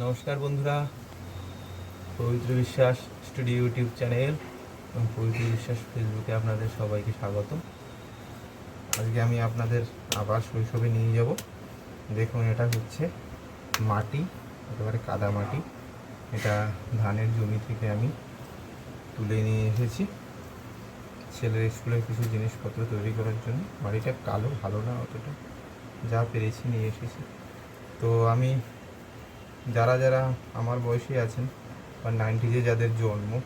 নমস্কার বন্ধুরা, পবিত্র বিশ্বাস স্টুডিও ইউটিউব চ্যানেল এবং পবিত্র বিশ্বাস ফেসবুকে আপনাদের সবাইকে স্বাগত। আজকে আমি আপনাদের আবার শৈশবে নিয়ে যাব। দেখুন, এটা হচ্ছে মাটি, একেবারে কাদা মাটি। এটা ধানের জমি থেকে আমি তুলে নিয়ে এসেছি। ছেলের স্কুলের কিছু জিনিসপত্র তৈরি করার জন্য। বাড়িটা কালো, ভালো না অতটা। যা পেরেছি নিয়ে এসেছি। তো আমি যারা যারা আমার বয়সী আছেন বা নাইনটিজে যাদের জন্ম,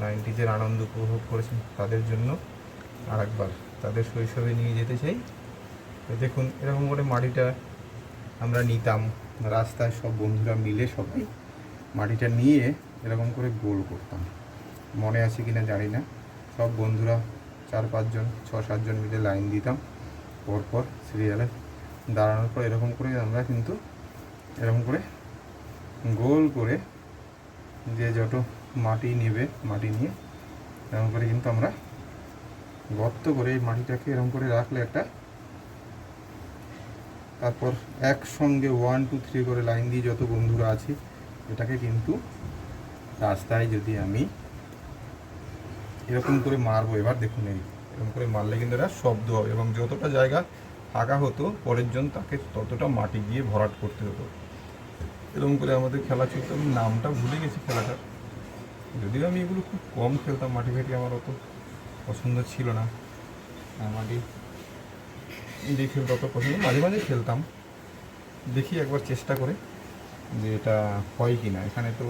নাইনটিজের আনন্দ উপভোগ করেছেন তাদের জন্য আর একবার তাদের শৈশবে নিয়ে যেতে চাই। দেখুন, এরকম করে মাটিটা আমরা নিতাম, রাস্তায় সব বন্ধুরা মিলে সবাই মাটিটা নিয়ে এরকম করে গোল করতাম। মনে আছে কি না জানি না। সব বন্ধুরা চার পাঁচজন, ছ সাতজন মিলে লাইন দিতাম। পরপর সিরিয়ালে দাঁড়ানোর পর এরকম করে আমরা কিন্তু এরকম করে গোল করে যে যত মাটি নেবে, মাটি নিয়ে এরকম করে কিন্তু আমরা গর্ত করে এই মাটিটাকে এরকম করে রাখলে একটা তারপর একসঙ্গে ওয়ান টু থ্রি করে লাইন দিয়ে যত বন্ধুরা আছে, এটাকে কিন্তু রাস্তায় যদি আমি এরকম করে মারবো, এবার দেখুন এই, এরকম করে মারলে কিন্তু এটা শব্দ হবে এবং যতটা জায়গা ফাঁকা হতো, পরের জন তাকে ততটা মাটি দিয়ে ভরাট করতে হতো। এরকম করে আমাদের খেলা চলতো। আমি নামটা ভুলে গেছি খেলাটার যদিও আমি এগুলো খুব কম খেলতাম, মাটি ফাটি আমার অত পছন্দ ছিল না। মাটি দিয়ে খেলতে অত পছন্দ মাঝে মাঝে খেলতাম। দেখি একবার চেষ্টা করে যে এটা হয় কি না এখানে তো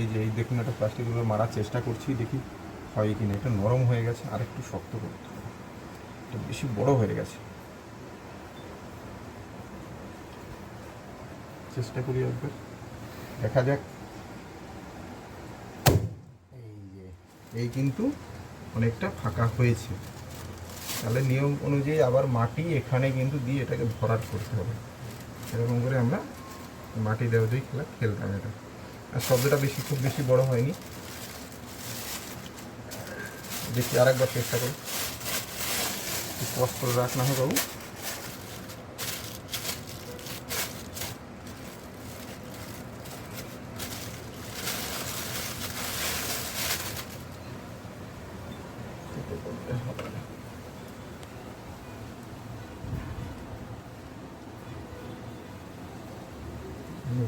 এই যে, এই দেখুন একটা প্লাস্টিকগুলো মারার চেষ্টা করছি, দেখি হয় কি না এটা নরম হয়ে গেছে আর একটু শক্ত করতে হবে। এটা বেশি বড় হয়ে গেছে। চেষ্টা করি একবার। দেখা যাক। এই যে, এই কিন্তু অনেকটা ফাঁকা হয়েছে। তাহলে নিয়ম অনুযায়ী আবার মাটি এখানে কিন্তু দিয়ে এটাকে ভরাট করতে হবে। এরকম করে আমরা মাটি দেওয়া দিয়ে খেলা খেলতাম এটা। আর শব্দটা বেশি, খুব বেশি বড় হয়নি। দেখি আরেকবার চেষ্টা করি। কষ্ট রাখ না হয় বাবু।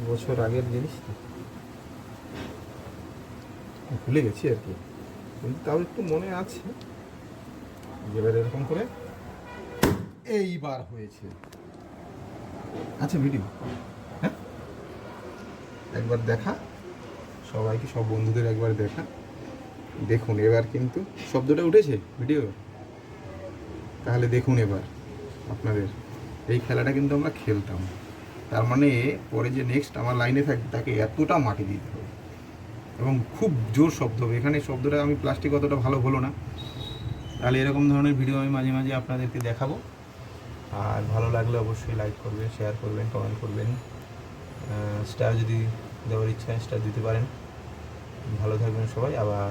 বছর আগের জিনিস তো। ভুলে গেছি আর কি। কিন্তু তাও একটু মনে আছে। এবার এরকম করে এইবার হয়েছে। আচ্ছা ভিডিও হ্যাঁ? একবার দেখা। সবাইকে, সব বন্ধুদের একবার দেখা। দেখুন এবার কিন্তু শব্দটা উঠেছে? ভিডিও তাহলে দেখুন এবার আপনাদের। এই খেলাটা কিন্তু আমরা খেলতাম। তার মানে পরে যে নেক্সট আমার লাইনে থাকবে তাকে এতটা মাটি দিতে হবে। এবং খুব জোর শব্দ হবে। এখানে শব্দটা আমি প্লাস্টিক অতটা ভালো হলো না। তাহলে এরকম ধরনের ভিডিও আমি মাঝে মাঝে আপনাদেরকে দেখাবো। আর ভালো লাগলে অবশ্যই লাইক করবেন শেয়ার করবেন কমেন্ট করবেন। স্টার যদি দেওয়ার ইচ্ছা স্টার দিতে পারেন। ভালো থাকবেন সবাই। আবার